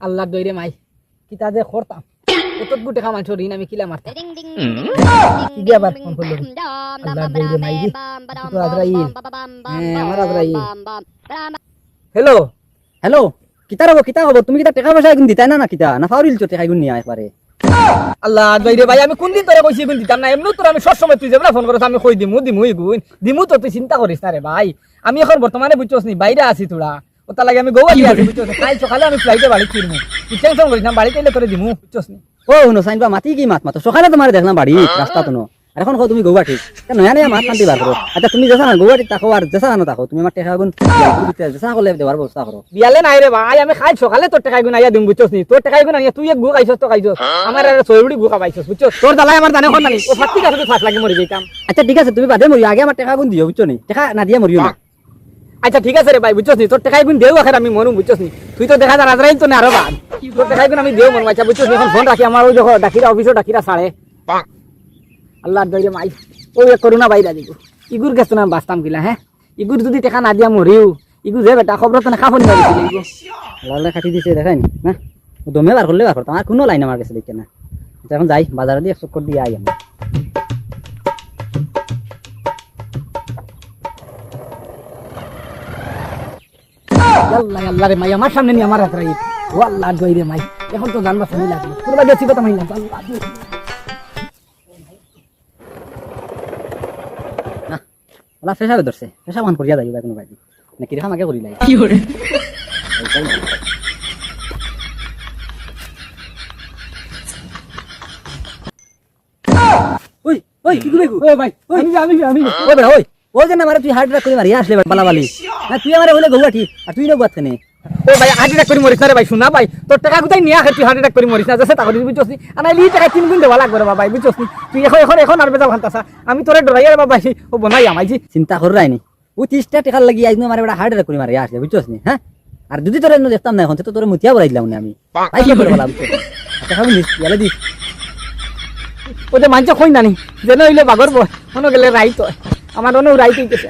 আল্লাহ দইরে মাই কিতা যে করতাম কত গুটে ঋণ আমি কিলা মারতাম কি আবার ফোন করল হ্যাঁ হ্যালো কিতা রব কিতা হব তুমি কিতা টাকা পয়সা এগুন দিতাই না না কিতা না ফাউরিল চো টাকা এগুন নিয়ে একবারে আল্লাহ দইরে ভাই আমি কোন দিন তোরে কইছি কোন দিতাম না? এমনি তোর আমি সব সময় তুই যেমন ফোন করছ আমি কই দিমু দিমু এগুন দিমু তো তুই চিন্তা করিস না রে ভাই। আমি এখন বর্তমানে বুঝছস নি বাইরে আছি তোরা ওটা লাগে আমি গোয়া দিয়ে আছি বুঝছস কাল সকালে আমি ফ্লাইটে বাড়ি ফিরমু তুই টেনশন করিস না বাড়িতে এলে তোরে দিমু বুঝছস নি। ও শুনো সাইন বা মাতি কি মাত মাতো? সকালে তোমার দেখলাম বাড়ি রাস্তা তো আর এখন কও তুমি গৌহাটি? নয়া নয়া মাত কান্তি বার করো? আচ্ছা তুমি যেসা গৌহাটি থাকো আর যেসা না থাকো। তুমি আমার টাকা গুণ যেসা করলে দেওয়ার ব্যবস্থা করো বিয়ালে নাই রে ভাই আমি খাই সকালে তোর টাকা গুণ আইয়া দিম বুঝছস নি? তোর টাকা গুণ আইয়া তুই এক গু খাইছস তো খাইছস আমার আর সরুড়ি গু খাইছস বুঝছস তোর দালাই আমার জানে কোন নানি। ও ফাটি কাছে ফাট লাগে মরি যাইতাম আচ্ছা ঠিক আছে তুমি বাদে মরিও আগে আমার টাকা গুণ দিও বুঝছ নি? টাকা না দিয়ে মরিও না। আচ্ছা ঠিক আছে রে ভাই বুঝছস নি? তোর টাকা গুণ দেও আখের আমি মরুম বুঝছস নি? তুই তো দেখা যায় আজরাইল তো না আরও বাদ। তোর টাকা গুণ আমি দেও মরুম আচ্ছা বুঝছস নি? এখন ফোন রাখি আমার ওই দেখো ডাকিরা অফিসও ডাকিরা সাড়ে আল্লাহ দইরে মাই। ওই এক করুণা বাইরা দিগো ইগুর গেছ না বাঁচতাম কিলা হ্যাঁ ইগুর যদি টাকা না দিয়া মরিও ইগু যে বেটা খবর তো না দিলে লালে কাটি দিছে, দেখাই নি, না? ও দমে বার করলে বার করতাম আর কোনো লাইন আমার কাছে দেখে না। এখন যাই বাজারে দিয়ে চক্কর দিয়ে আই আমি আল্লাহ রে মাই আমার সামনে নিয়ে আমার হাত রাখি ও আল্লাহ দইরে মাই, এখন তো জানবা শুনি লাগল পুরো গেছি তো মাইলাম আল্লাহ। ওলা ফেসাবে ধরছে। ফেসা মান করিয়া যাইবা কোনো না কীরকম আগে করি? লাই ওই ওই কি করে ওই ভাই ওই। আমি আমি ওই বেড়া ওই। ওই যে না মারে তুই হার্ট করে মারি আসলে বালা বালি না তুই আমারে হলে গৌহাটি আর তুই না গুয়াত কেনে ও ভাই হার্ট অ্যাটাক করে মরিস না রে ভাই শোনা ভাই। তোর টাকা কোথায় নিয়ে আখে তুই হার্ট অ্যাটাক করে মরিস না? যাচ্ছে টাকা বুঝছস আর লি টাকা তিন গুণ দেওয়া লাগবে রে বাবা বুঝছস তুই এখন এখন এখন আর বেজা ভান্তাসা আমি তোরে ডরাইয়া রে বাবা ও বনাই আমাইছি। চিন্তা কর রাইনি। ও তিরিশটা টাকার লাগি আইজ মারে বেড়া হার্ট করে মারি আসলে বুঝছস নি? হ্যাঁ? আর যদি তোর দেখতাম না এখন তো তোর মুতিয়া বলাই দিলাম না আমি। তাই কি করে বলা বুঝছ টাকা নিস ইয়ালে দিস ও যে মানছে কই নানি যেন হইলে বাগর মনে গেলে রাইত আমার অনেক রাইত হইতেছে।